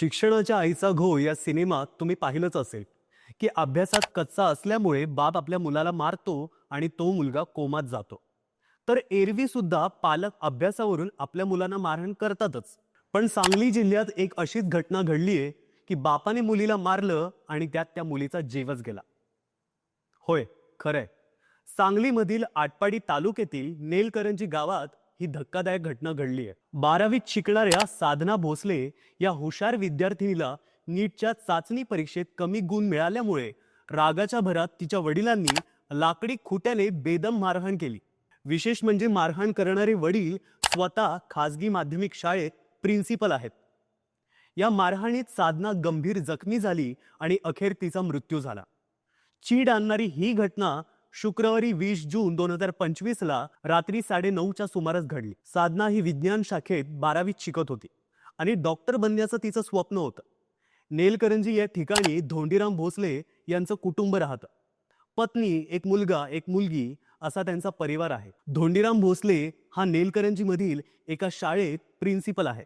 शिक्षणाच्या आईचा घो या सिनेमात तुम्ही पाहिलंच असेल. की अभ्यासात कच्चा असल्यामुळे बाप आपल्या मुलाला मारतो आणि तो मुलगा कोमात जातो. तर एरवी सुद्धा पालक अभ्यासावरून आपल्या मुलांना मारहाण करतातच. पण सांगली जिल्ह्यात एक अशीच घटना घडलीये की बापाने मुलीला मारलं आणि त्यात त्या मुलीचा जीवच गेला. होय खरंय. सांगलीमधील आटपाडी तालुक्यातील नेलकरंजी गावात ही धक्कादायक घटना घडली आहे. बारावीत शिकणाऱ्या साधना भोसले या हुशार विद्यार्थिनीला नीटच्या चाचणी परीक्षेत कमी गुण मिळाल्यामुळे रागाच्या भरात तिच्या वडिलांनी लाकडी खुट्याने बेदम मारहाण केली. विशेष म्हणजे मारहाण करणारे वडील स्वतः खाजगी माध्यमिक शाळेत प्रिन्सिपल आहेत. या मारहाणीत साधना गंभीर जखमी झाली आणि अखेर तिचा मृत्यू झाला. चीड आणणारी ही घटना शुक्रवारी वीस जून दोन हजार पंचवीस ला रात्री साडे नऊच्या सुमारास घडली. साधना ही विज्ञान शाखेत बारावीत शिकत होती आणि डॉक्टर बनण्याचं तिचं स्वप्न होतं. नेलकरंजी या ठिकाणी धोंडीराम भोसले यांचं कुटुंब राहतं. पत्नी एक मुलगा एक मुलगी असा त्यांचा परिवार आहे. धोंडीराम भोसले हा नेलकरंजीमधील एका शाळेत प्रिन्सिपल आहे.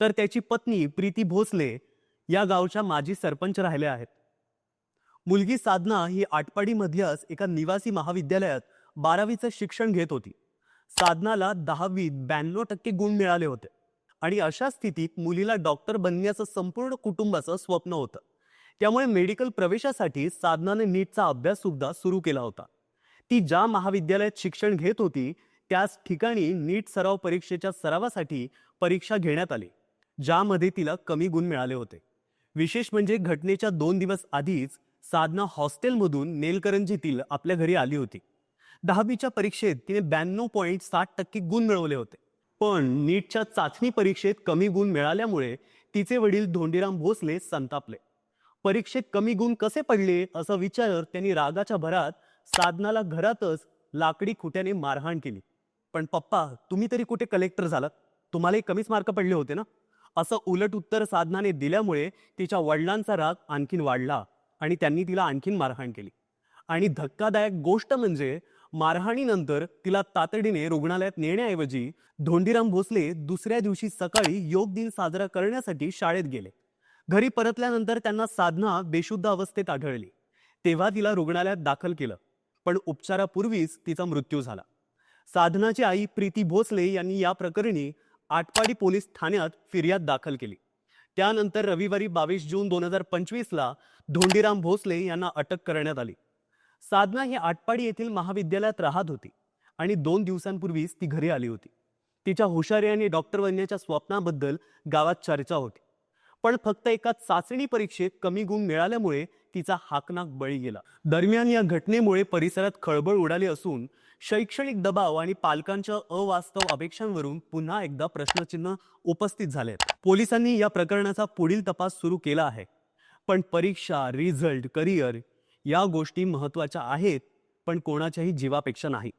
तर त्याची पत्नी प्रीती भोसले या गावच्या माजी सरपंच राहिल्या आहेत. मुलगी साधना ही आटपाडीमधल्याच एका निवासी महाविद्यालयात बारावीचं शिक्षण घेत होती. साधनाला दहावीत ब्याण्णव टक्के गुण मिळाले होते. आणि अशा स्थितीत मुलीला डॉक्टर बनण्याचं संपूर्ण कुटुंबाचं स्वप्न होतं. त्यामुळे मेडिकल प्रवेशासाठी साधनाने नीटचा अभ्यास सुद्धा सुरू केला होता. ती ज्या महाविद्यालयात शिक्षण घेत होती त्याच ठिकाणी नीट सराव परीक्षेच्या सरावासाठी परीक्षा घेण्यात आली ज्यामध्ये तिला कमी गुण मिळाले होते. विशेष म्हणजे घटनेच्या दोन दिवस आधीच साधना हॉस्टेलमधून नेलकरंजीतील आपल्या घरी आली होती. दहावीच्या परीक्षेत तिने ब्याण्णव पॉईंट साठ टक्के गुण मिळवले होते. पण नीटच्या चाचणी परीक्षेत कमी गुण मिळाल्यामुळे तिचे वडील धोंडीराम भोसले संतापले. परीक्षेत कमी गुण कसे पडले असा विचार त्यांनी रागाच्या भरात साधनाला घरातच लाकडी खुट्याने मारहाण केली. पण पप्पा तुम्ही तरी कुठे कलेक्टर झालात? तुम्हालाही कमीच मार्क पडले होते ना? असं उलट उत्तर साधनाने दिल्यामुळे तिच्या वडिलांचा राग आणखीन वाढला. आणि त्यांनी तिला आणखीन मारहाण केली. आणि धक्कादायक गोष्ट म्हणजे मारहाणीनंतर तिला तातडीने रुग्णालयात नेण्याऐवजी धोंडीराम भोसले दुसऱ्या दिवशी सकाळी योग दिन साजरा करण्यासाठी शाळेत गेले. घरी परतल्यानंतर त्यांना साधना बेशुद्ध अवस्थेत आढळली. तेव्हा तिला रुग्णालयात दाखल केलं पण उपचारापूर्वीच तिचा मृत्यू झाला. साधनाची आई प्रीती भोसले यांनी या प्रकरणी आटपाडी पोलीस ठाण्यात फिर्याद दाखल केली. त्यानंतर रविवारी बावीस जून दोन हजार पंचवीसला धोंडीराम भोसले यांना अटक करण्यात आली. साधना ही आटपाडी येथील महाविद्यालयात राहत होती आणि दोन दिवसांपूर्वीच ती घरी आली होती. तिच्या हुशारी आणि डॉक्टर बनण्याच्या स्वप्नाबद्दल गावात चर्चा होती. पण फक्त एका चाचणी परीक्षेत कमी गुण मिळाल्यामुळे तिचा हाकनाक बळी गेला. दरम्यान या घटनेमुळे परिसरात खळबळ उडाली असून शैक्षणिक दबाव आणि पालकांच्या अवास्तव अपेक्षांवरून पुन्हा एकदा प्रश्नचिन्ह उपस्थित झाले आहेत पोलिसांनी या प्रकरणाचा पुढील तपास सुरू केला आहे. पण परीक्षा रिझल्ट करिअर या गोष्टी महत्त्वाच्या आहेत पण कोणाच्याही जीवापेक्षा नाही.